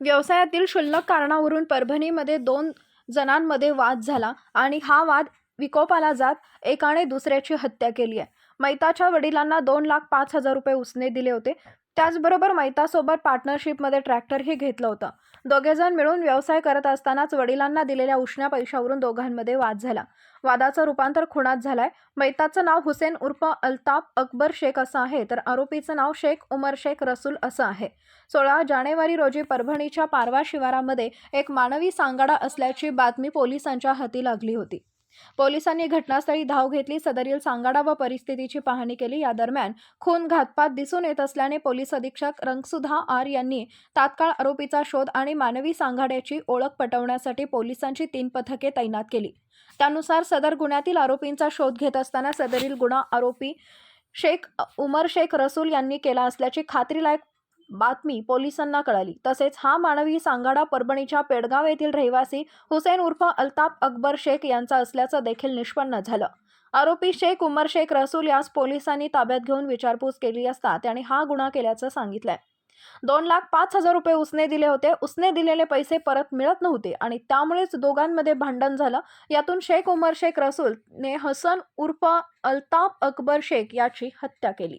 व्यवसायातील क्षुल्लक कारणावरून परभणीमध्ये दोन जणांमध्ये वाद झाला आणि हा वाद विकोपाला जात एकाने दुसऱ्याची हत्या केली आहे. मैताच्या वडिलांना दोन लाख पाच हजार रुपये उसने दिले होते. त्याचबरोबर मैतासोबत पार्टनरशिपमध्ये ट्रॅक्टरही घेतलं होतं. दोघेजण मिळून व्यवसाय करत असतानाच वडिलांना दिलेल्या उष्ण्या पैशावरून दोघांमध्ये वाद झाला. वादाचं रूपांतर खुणात झालाय. मैताचं नाव हुसेन उर्फ अल्ताफ अकबर शेख असं आहे तर आरोपीचं नाव शेख उमर शेख रसूल असं आहे. सोळा जानेवारी रोजी परभणीच्या पारवा शिवारामध्ये एक मानवी सांगाडा असल्याची बातमी पोलिसांच्या हाती लागली होती. पोलिसांनी घटनास्थळी धाव घेतली. सदरील सांगाडा व परिस्थितीची पाहणी केली. या दरम्यान खून घातपात दिसून येत असल्याने पोलीस अधीक्षक रंगसुधा आर यांनी तात्काळ आरोपीचा शोध आणि मानवी सांगाड्याची ओळख पटवण्यासाठी पोलिसांची तीन पथके तैनात केली. त्यानुसार सदर गुन्ह्यातील आरोपींचा शोध घेत असताना सदरील गुन्हा आरोपी शेख उमर शेख रसूल यांनी केला असल्याची खात्रीलायक बातमी पोलिसांना कळाली. तसेच हा मानवी सांगाडा परभणीच्या पेडगाव येथील रहिवासी हुसेन उर्फ अल्ताफ अकबर शेख यांचा असल्याचं देखील निष्पन्न झालं. आरोपी शेख उमर शेख रसूल यास पोलिसांनी ताब्यात घेऊन विचारपूस केली असता त्याने हा गुन्हा केल्याचं सांगितलंय. दोन लाख पाच हजार रुपये उसने दिले होते. उसने दिलेले पैसे परत मिळत नव्हते आणि त्यामुळेच दोघांमध्ये भांडण झालं. यातून शेख उमर शेख रसूलने हसन उर्फ अल्ताफ अकबर शेख याची हत्या केली.